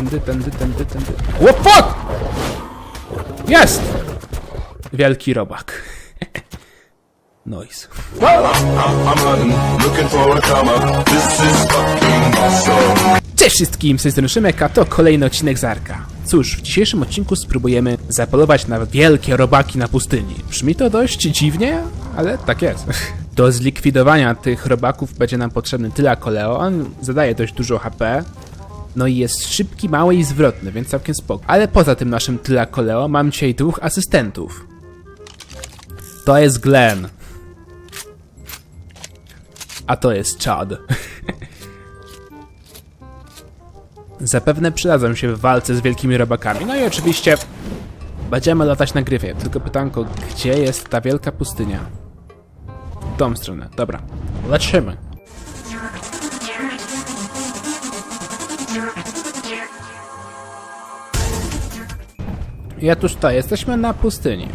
Tędy, tędy, tędy, tędy. What fuck? Jest! Wielki robak. Noise. Cześć wszystkim, z tej Szymek, a to kolejny odcinek Zarka. Cóż, w dzisiejszym odcinku spróbujemy zapolować na wielkie robaki na pustyni. Brzmi to dość dziwnie, ale tak jest. Do zlikwidowania tych robaków będzie nam potrzebny Tyla Koleo, on zadaje dość dużo HP, no i jest szybki, mały i zwrotny, więc całkiem spoko. Ale poza tym naszym Tyla Koleo mam dzisiaj dwóch asystentów. To jest Glenn. A to jest Chad. Zapewne przydadzą się w walce z wielkimi robakami. No i oczywiście będziemy latać na gryfie. Tylko pytanko, gdzie jest ta wielka pustynia? W tą stronę. Dobra, lecimy. I otóż to, jesteśmy na pustyni.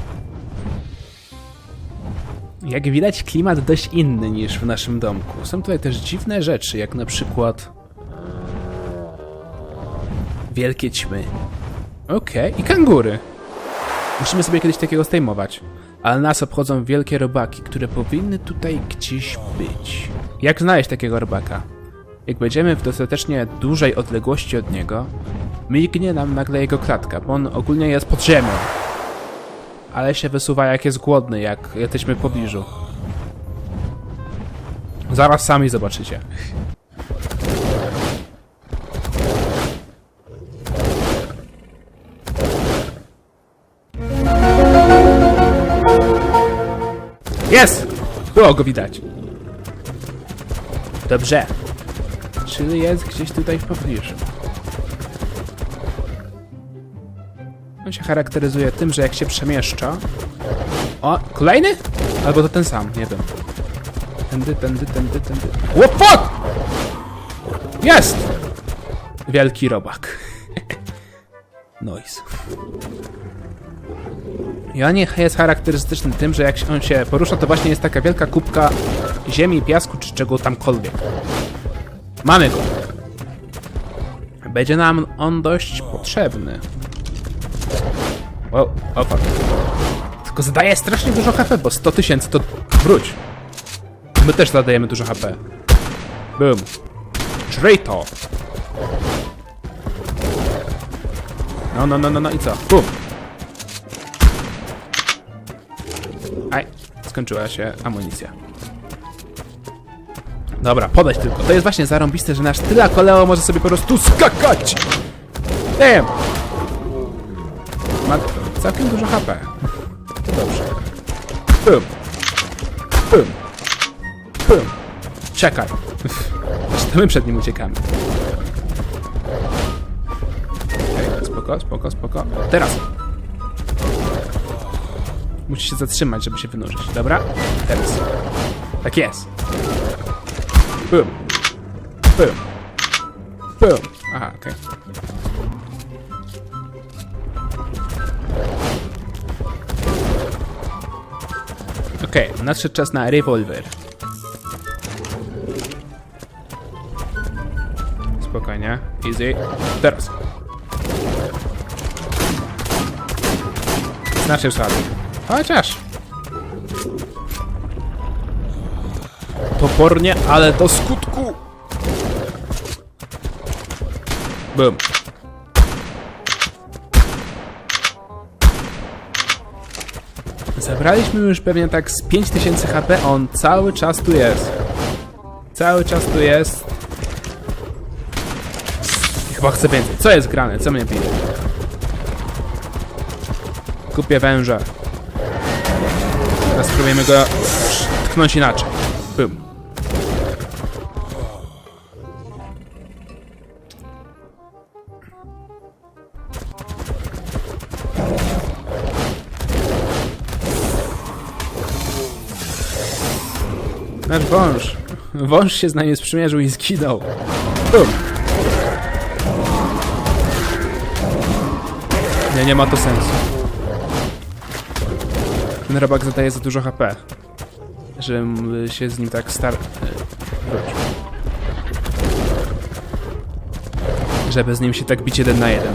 Jak widać, klimat dość inny niż w naszym domku. Są tutaj też dziwne rzeczy, jak na przykład wielkie ćmy. Okej, i kangury. Musimy sobie kiedyś takiego zdejmować. Ale nas obchodzą wielkie robaki, które powinny tutaj gdzieś być. Jak znaleźć takiego robaka? Jak będziemy w dostatecznie dużej odległości od niego, mignie nam nagle jego klatka, bo on ogólnie jest pod ziemią. Ale się wysuwa jak jest głodny, jak jesteśmy w pobliżu. Zaraz sami zobaczycie. Jest! Było go widać. Dobrze. Czyli jest gdzieś tutaj w pobliżu. On się charakteryzuje tym, że jak się przemieszcza... O, kolejny? Albo to ten sam, nie wiem. Tędy, tędy, tędy, tędy. Fuck? Jest! Wielki robak. Noise. I on jest charakterystyczny tym, że jak on się porusza, to właśnie jest taka wielka kubka ziemi, piasku czy czego tamkolwiek. Mamy go. Będzie nam on dość potrzebny. O, o fuck. Tylko zadaje strasznie dużo HP, bo 100 tysięcy to wróć. My też zadajemy dużo HP. Boom. Żryj to. No, no, no, no, no i co? Boom. Aj, skończyła się amunicja. Dobra, podać tylko. To jest właśnie zarąbiste, że nasz Tyla Koleo może sobie po prostu skakać! Damn! Ma całkiem dużo HP. To dobrze. Bum. Bum. Bum. Czekaj. To my przed nim uciekamy. Okej, spoko, spoko, spoko. Teraz. Musi się zatrzymać, żeby się wynurzyć. Dobra? Teraz. Tak jest. Bum. Bum. Bum. Aha, okej. Okej, nadszedł czas na rewolwer. Spokojnie, easy. Teraz. Znaczy szady. Chociaż. Topornie, ale do skutku. Bum. Zabraliśmy już pewnie tak z 5000 HP, on cały czas tu jest. Cały czas tu jest. Chyba chce więcej. Co jest grane? Co mnie bije? Kupię węża. Teraz spróbujemy go tknąć inaczej. Nasz wąż. Wąż się z nami sprzymierzył i zginął. Nie, nie ma to sensu. Ten robak zadaje za dużo HP. Żebym się z nim tak star... Wróć. żeby z nim się tak bić jeden na jeden.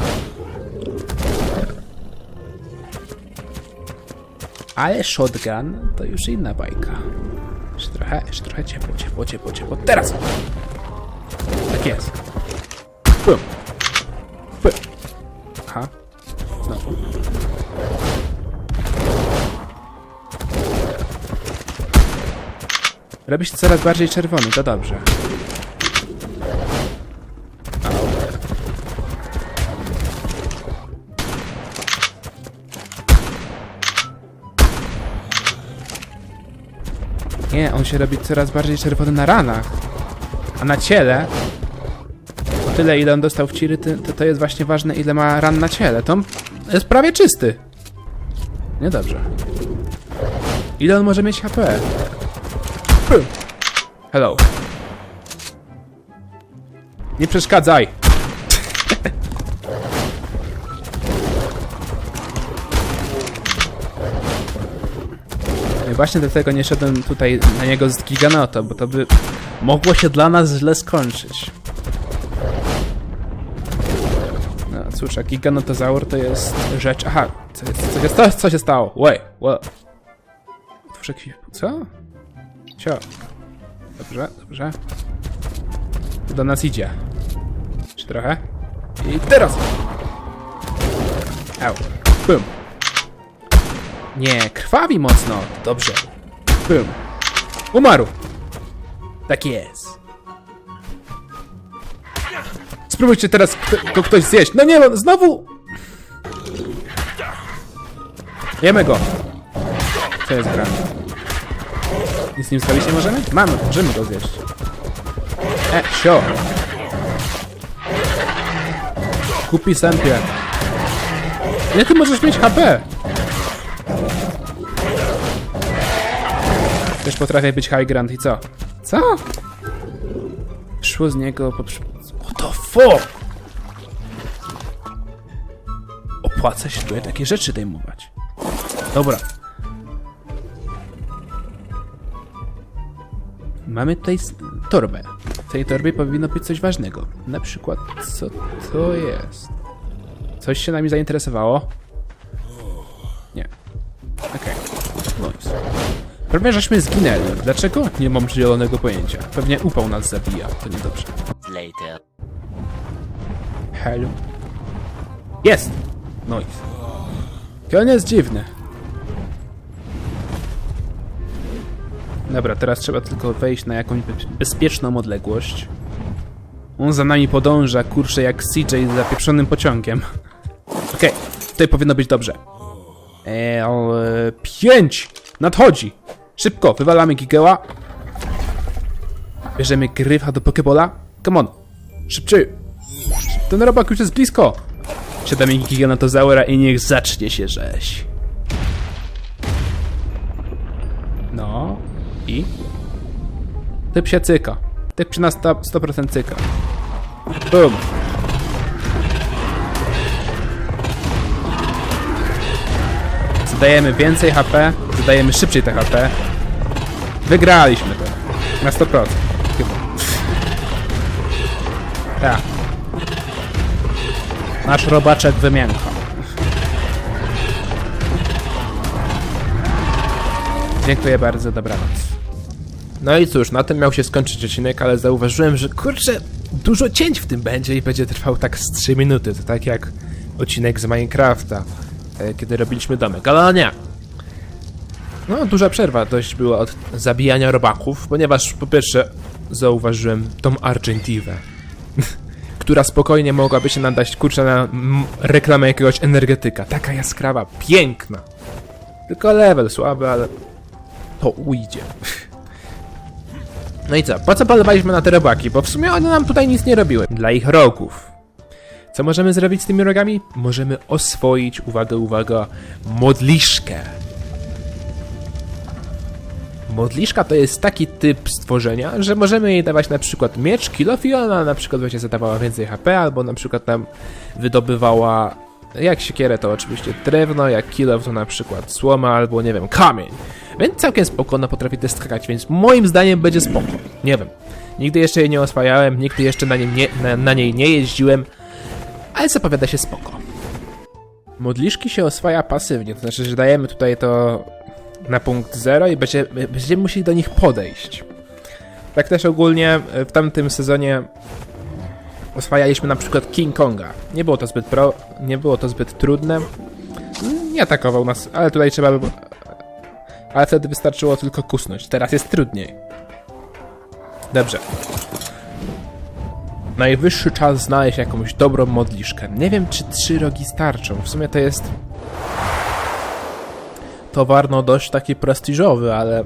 Ale shotgun to już inna bajka. Jeszcze trochę, jeszcze trochę ciepło, ciepło, ciepło, ciepło. Teraz! Tak jest. Pum. Pum. Aha. Znowu. Robi się coraz bardziej czerwony, to dobrze. Nie, on się robi coraz bardziej czerwony na ranach. A na ciele, o tyle ile on dostał w ciry, to, to, jest właśnie ważne ile ma ran na ciele. To jest prawie czysty. Niedobrze. Ile on może mieć HP? Hello. Nie przeszkadzaj. Właśnie dlatego nie szedłem tutaj na niego z Giganoto, bo to by mogło się dla nas źle skończyć. No cóż, a Giganotozaur to jest rzecz... Aha, co, co, co, co się stało? Wait, what? Otwórz ekwipunek. Co? Dobrze, dobrze. Do nas idzie. Jeszcze trochę. I teraz! Au. Bum. Nie, krwawi mocno. Dobrze. Bum. Umarł. Tak jest. Spróbujcie teraz go ktoś zjeść. No nie, no, znowu... Jemy go. Co jest grane? Nic z nim zrobić nie możemy? Mamy, możemy go zjeść. E, sio. Kupi sępie. Jak ty możesz mieć HP? Też potrafię być high ground i co? Co? Szło z niego po... What the fuck? Opłaca się tutaj takie rzeczy dejmować. Dobra. Mamy tutaj torbę. W tej torbie powinno być coś ważnego. Na przykład, co to jest? Coś się nami zainteresowało? Prawie żeśmy zginęli. Dlaczego? Nie mam zielonego pojęcia. Pewnie upał nas zabija. To niedobrze. later. Hello. Jest! Nice. I on jest dziwny. Dobra, teraz trzeba tylko wejść na jakąś be- bezpieczną odległość. On za nami podąża, kurczę, jak CJ z zapieprzonym pociągiem. Okej, tutaj powinno być dobrze. Eee, pięć! Nadchodzi! Szybko, wywalamy Gigeła. Bierzemy gryfa do Pokebola. Come on! Szybciej! Ten robak już jest blisko! Siadamy Giganotozaura i niech zacznie się rzeź. No i? Typ się cyka. Typ się na 100%, 100% cyka. Bum. Zadajemy więcej HP, zadajemy szybciej te HP. Wygraliśmy to. Na 100%. Chyba. Tak. Nasz robaczek wymięka. Dziękuję bardzo, dobranoc. No i cóż, na tym miał się skończyć odcinek, ale zauważyłem, że kurczę, dużo cięć w tym będzie i będzie trwał tak z 3 minuty. To tak jak odcinek z Minecrafta, e, kiedy robiliśmy domek, ale nie. No, duża przerwa dość była od zabijania robaków, ponieważ po pierwsze zauważyłem tą Argentivę, która spokojnie mogłaby się nadać, kurczę, na reklamę jakiegoś energetyka. Taka jaskrawa, piękna. Tylko level słaby, ale to ujdzie. No i co? Po co polowaliśmy na te robaki? Bo w sumie one nam tutaj nic nie robiły. Dla ich rogów. Co możemy zrobić z tymi rogami? Możemy oswoić, uwaga, uwaga, modliszkę. Modliszka to jest taki typ stworzenia, że możemy jej dawać na przykład miecz, kilof i ona na przykład będzie zadawała więcej HP, albo na przykład nam wydobywała, jak siekierę to oczywiście drewno, jak kilof to na przykład słoma, albo nie wiem, kamień. Więc całkiem spoko, ona potrafi też skakać, więc moim zdaniem będzie spoko. Nie wiem. Nigdy jeszcze jej nie oswajałem, nigdy jeszcze na, niej nie, na, na niej nie jeździłem, ale zapowiada się spoko. Modliszki się oswaja pasywnie, to znaczy, że dajemy tutaj to na punkt 0 i będzie, będziemy musieli do nich podejść. Tak też ogólnie e, w tamtym sezonie oswajaliśmy na przykład King Konga. Nie było to zbyt pro, nie było to zbyt trudne. Nie atakował nas, ale tutaj trzeba by... Ale wtedy wystarczyło tylko kusnąć. Teraz jest trudniej. Dobrze. Najwyższy czas znaleźć jakąś dobrą modliszkę. Nie wiem, czy trzy rogi starczą. W sumie to jest towar no dość taki prestiżowy, ale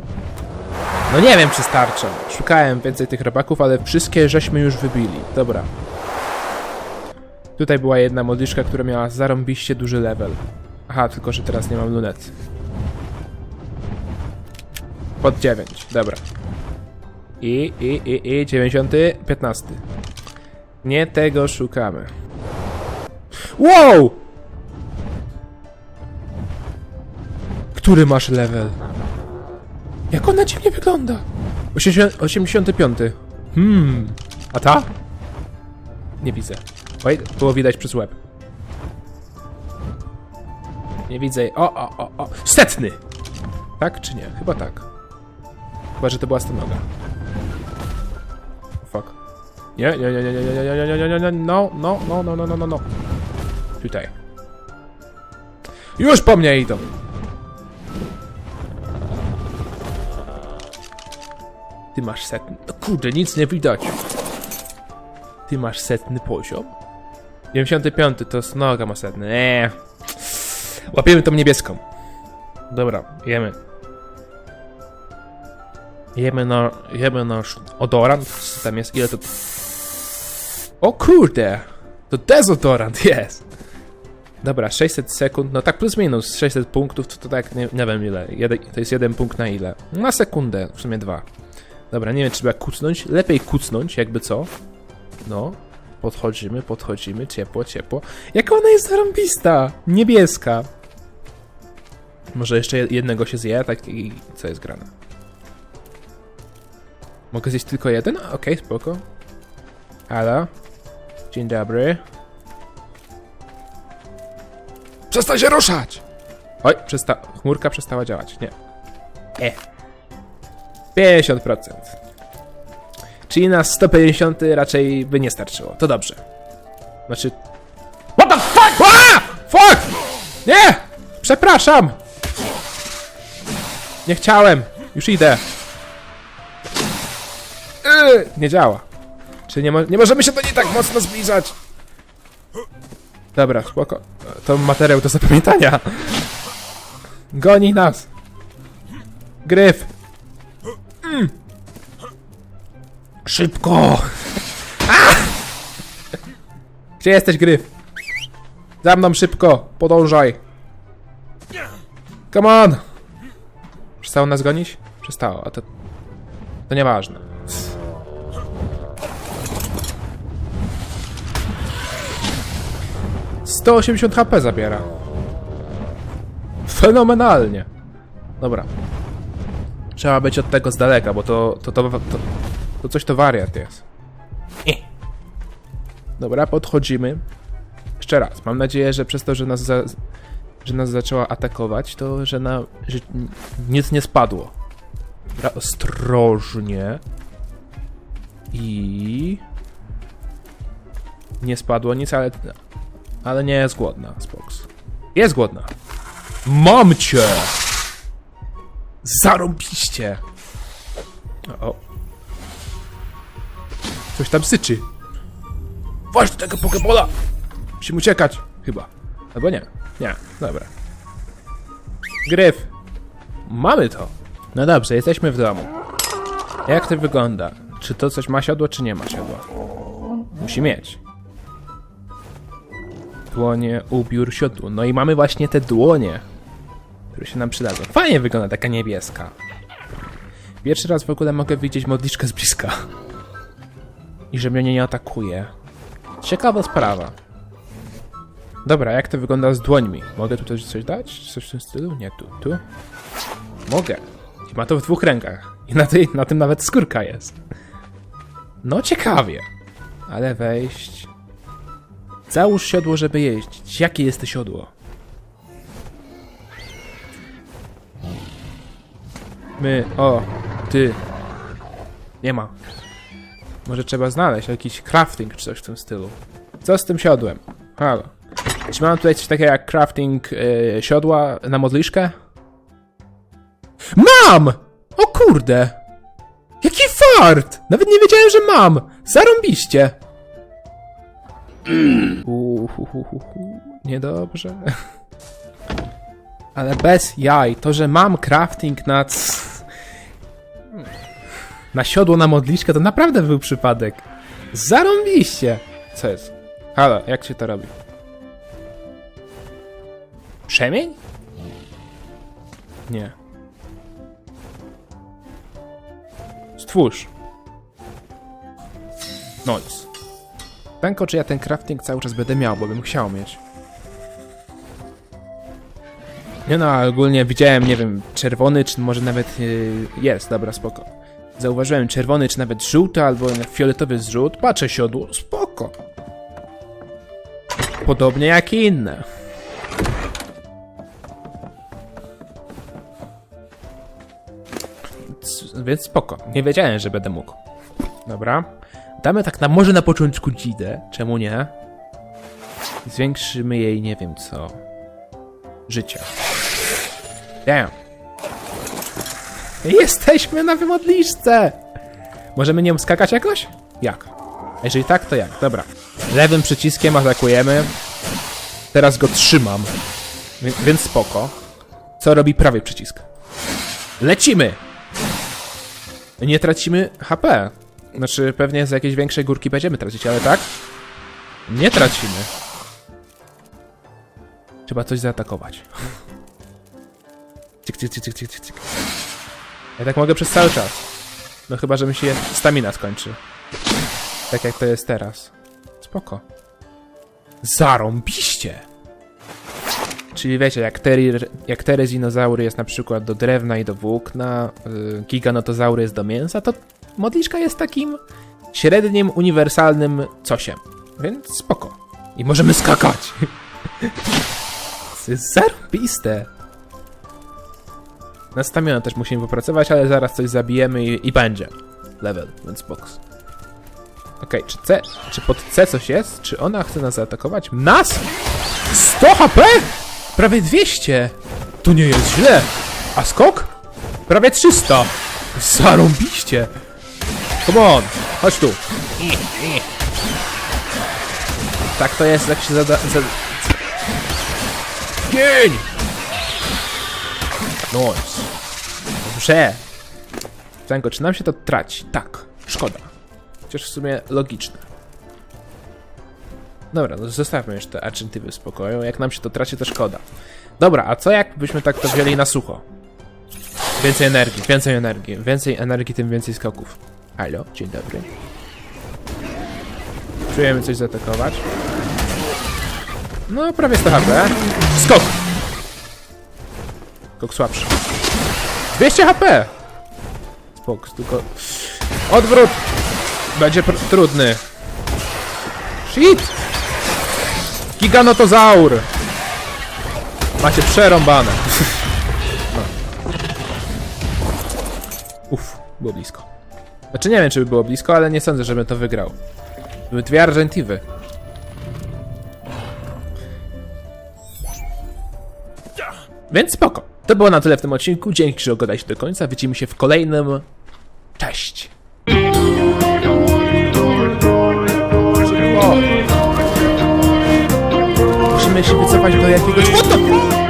no nie wiem, czy starczą. Szukałem więcej tych robaków, ale wszystkie żeśmy już wybili. Dobra. Tutaj była jedna modliszka, która miała zarąbiście duży level. Aha, tylko że teraz nie mam lunet. Pod 9, dobra. I, i, i, i, 90, 15. Nie tego szukamy. Wow! Który masz level? Jak ona dziwnie wygląda? 80, 85. Hmm. A ta? Nie widzę. Oj, było widać przez łeb. Nie widzę. jej. O, o, o, o. Setny! Tak czy nie? Chyba tak. Chyba, że to była stonoga. Oh, fuck. Nie, nie, nie, nie, nie, nie, nie, nie, nie, nie, nie, no, no, no, no, no, no, no, no. Tutaj. Już po mnie idą. Ty masz setny... No kurde, nic nie widać. Ty masz setny poziom? 95 to snoga ma setny. Eee. Łapiemy tą niebieską. Dobra, jemy. Jemy na... Jemy nasz odorant. Co tam jest? Ile to... O kurde! To dezodorant jest! Dobra, 600 sekund, no tak plus minus 600 punktów, to, to tak nie, nie wiem ile. To jest jeden punkt na ile? Na sekundę, w sumie dwa. Dobra, nie wiem, czy trzeba kucnąć. Lepiej kucnąć, jakby co. No. Podchodzimy, podchodzimy, ciepło, ciepło. Jaka ona jest zarąbista! Niebieska. Może jeszcze jednego się zje, tak i co jest grane? Mogę zjeść tylko jeden? Okej, spoko. Halo? Dzień dobry. Przestań się ruszać! Oj, przesta chmurka przestała działać. Nie. E. 50%. Czyli na 150 raczej by nie starczyło. To dobrze. Znaczy... What the fuck? A! Fuck! Nie! Przepraszam! Nie chciałem. Już idę. Yy, nie działa. Czy nie, mo nie możemy się do niej tak mocno zbliżać? Dobra, spoko. To materiał do zapamiętania. Goni nas. Gryf. Szybko! Gdzie jesteś, Gryf? Za mną szybko, podążaj. Come on! Przestało nas gonić? Przestało, a to... To nieważne. Sto osiemdziesiąt HP zabiera. Fenomenalnie. Dobra. Trzeba być od tego z daleka, bo to, to, to, to, to coś to wariat jest. Dobra, podchodzimy. Jeszcze raz. Mam nadzieję, że przez to, że nas, za, że nas zaczęła atakować, to że, na, że nic nie spadło. Dobra, ostrożnie. I... Nie spadło nic, ale... Ale nie jest głodna, Spox. Jest głodna. Mam cię! Zarąbiście! O. Coś tam syczy. Właśnie tego Pokebola! Musimy uciekać. Chyba. Albo nie. Nie. Dobra. Gryf. Mamy to. No dobrze, jesteśmy w domu. Jak to wygląda? Czy to coś ma siodło, czy nie ma siodła? Musi mieć. Dłonie, ubiór, siodło. No i mamy właśnie te dłonie, które się nam przydadzą. Fajnie wygląda taka niebieska. Pierwszy raz w ogóle mogę widzieć modliszkę z bliska. I że mnie nie atakuje. Ciekawa sprawa. Dobra, jak to wygląda z dłońmi? Mogę tutaj coś dać? Coś w tym stylu? Nie, tu, tu. Mogę. I ma to w dwóch rękach. I na, tej, na tym nawet skórka jest. No ciekawie. Ale wejść... Załóż siodło, żeby jeździć. Jakie jest to siodło? My, o, ty. Nie ma. Może trzeba znaleźć jakiś crafting czy coś w tym stylu. Co z tym siodłem? Halo. Czy mam tutaj coś takiego jak crafting e, siodła na modliszkę? Mam! O kurde! Jaki fart! Nawet nie wiedziałem, że mam! Zarąbiście! Uhuhuhuhu. Niedobrze. Ale bez jaj, to, że mam crafting na... Na siodło na modliszkę, to naprawdę był przypadek. Zarąbiście! Co jest? Halo, jak się to robi? Przemień? Nie. Stwórz. Noise. Tylko czy ja ten crafting cały czas będę miał, bo bym chciał mieć. Nie no, ogólnie widziałem, nie wiem, czerwony, czy może nawet yy, jest, dobra, spoko. Zauważyłem czerwony, czy nawet żółty, albo fioletowy zrzut. Patrzę siodło, spoko. Podobnie jak i inne. Więc spoko. Nie wiedziałem, że będę mógł. Dobra. Damy tak na może na początku dzidę. Czemu nie? Zwiększymy jej nie wiem co. Życia. Damn. Jesteśmy na wymodliszce! Możemy nią skakać jakoś? Jak? A jeżeli tak, to jak? Dobra. Lewym przyciskiem atakujemy. Teraz go trzymam. Więc spoko. Co robi prawy przycisk? Lecimy! Nie tracimy HP. Znaczy, pewnie z jakiejś większej górki będziemy tracić, ale tak? Nie tracimy. Trzeba coś zaatakować. Cyk, cyk, cyk, cyk, cyk, cyk. Ja tak mogę przez cały czas. No chyba, że mi się stamina skończy. Tak jak to jest teraz. Spoko. Zarąbiście! Czyli wiecie, jak, terir, jak terezinozaury jest na przykład do drewna i do włókna, y, giganotozaury jest do mięsa, to modliszka jest takim średnim, uniwersalnym cosiem. Więc spoko. I możemy skakać! to jest zarąbiste! Na stamina też musimy popracować, ale zaraz coś zabijemy i, i będzie. Level, więc box. Okej, czy C, czy pod C coś jest? Czy ona chce nas zaatakować? Nas? 100 HP? Prawie 200! To nie jest źle! A skok? Prawie 300! Zarąbiście! Come on! Chodź tu! Tak to jest, jak się zada... Za... Gień! Nice. Dobrze. Zanko, czy nam się to traci? Tak. Szkoda. Chociaż w sumie logiczne. Dobra, no zostawmy już te agentywy w spokoju. Jak nam się to traci, to szkoda. Dobra, a co jakbyśmy tak to wzięli na sucho? Więcej energii, więcej energii. Więcej energii, tym więcej skoków. Halo, dzień dobry. Czujemy coś zaatakować. No, prawie 100 HP. Skok! Skok słabszy. 200 HP! Spok, tylko... Odwrót! Będzie trudny. Shit! Giganotozaur! Macie przerąbane. No. Uff, było blisko. Znaczy nie wiem, czy by było blisko, ale nie sądzę, żebym to wygrał. Były dwie Argentywy. Więc spoko. To było na tyle w tym odcinku. Dzięki, że oglądaliście do końca. Widzimy się w kolejnym. Cześć! Musimy się wycofać do jakiegoś... What the...